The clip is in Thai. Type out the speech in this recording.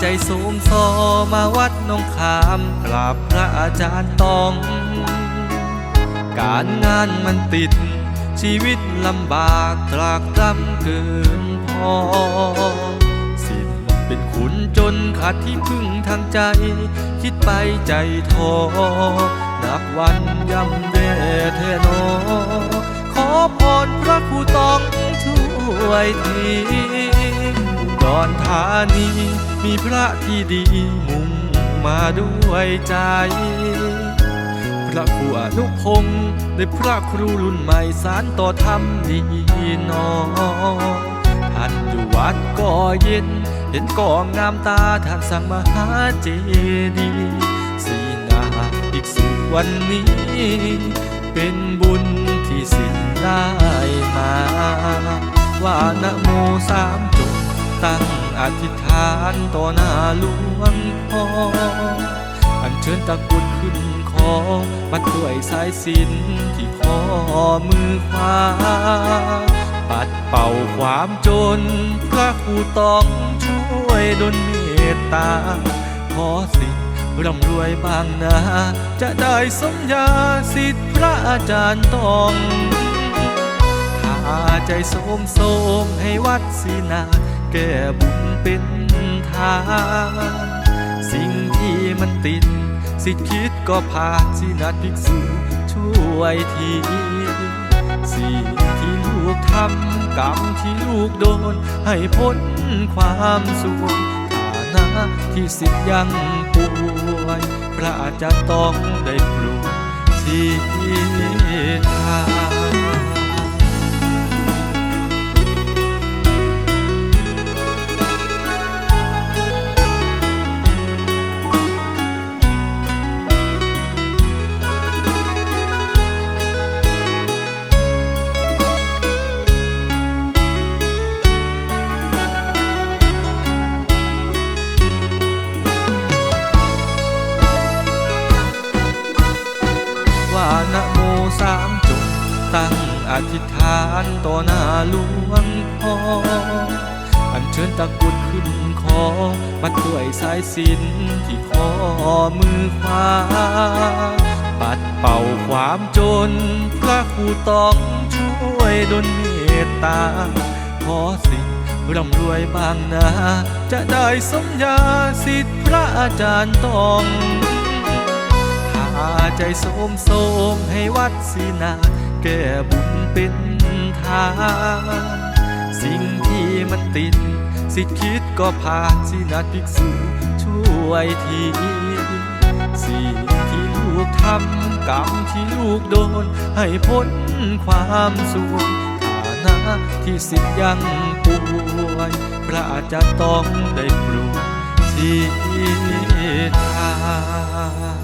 ใจสูงโซมาวัดนงขามกราบพระอาจารย์ตอง การงานมันติด ชีวิตลำบากตรากตรำเกินพอ สิ้นเป็นขุนจนขาดที่พึ่งทางใจ คิดไปใจท้อนับวันย่ำแย่แทนอขอพรพระครูต้องช่วยที ดอนธานีมีพระที่ดีมุ่งมาด้วยใจ พระครูอนุพงศ์ได้พระครูรุ่นใหม่สารต่อธรรมดีนอท่านอยู่วัดก็เย็น เห็นกองามตาท่านสั่งมหาเจดีย์สีนาอีกสุวันนี้ เป็นบุญที่สิ้นได้มา ว่านโมสามจบ ตั้งอธิษฐานต่อหน้าหลวงพ่อ อันเชิญตะกุดขึ้นคอมัดด้วยสายสินที่ข้อมือขวา ปัดเป่าความจน พระครูต้องช่วยดลเมตตา ขอสิร่ำรวยบางนาจะได้สมญาสิทธิพระอาจารย์ต้องถ้าใจโสมโสมให้วัดสีนา แก้บุญเป็นทานสิ่งที่มันติดสิทธิคิดก็ผ่านสินัดภิกษุช่วยทีสิ่งที่ลูกทำกรรมที่ลูกโดน ให้พ้นความสวยฐานะที่สิทธิ์ยังป่วยพระอาจารย์ต้องได้โปรดที่ทาง ธิษฐานต่อหน้าหลวงพ่อ อันเชิญตะกุดขึ้นคอ มัดด้วยสายสินที่ข้อมือขวา ปัดเป่าความจน พระครูต้องช่วยดลเมตตา ขอสิ่งร่ำรวยบางนา จะได้สมญาสิทธิพระอาจารย์ต้องาใจโสมโสมให้วัดสีนาแก้บุญเป็นทานสิ่งที่มันติด สิทธิคิดก็ผ่านสินัดภิกษุช่วยทีสิ่งที่ลูกทำกรรมที่ลูกโดน ให้พ้นความสวยฐานะที่สิทธิ์ยังป่วยพระอาจารย์ต้องได้โปรดที่ทาง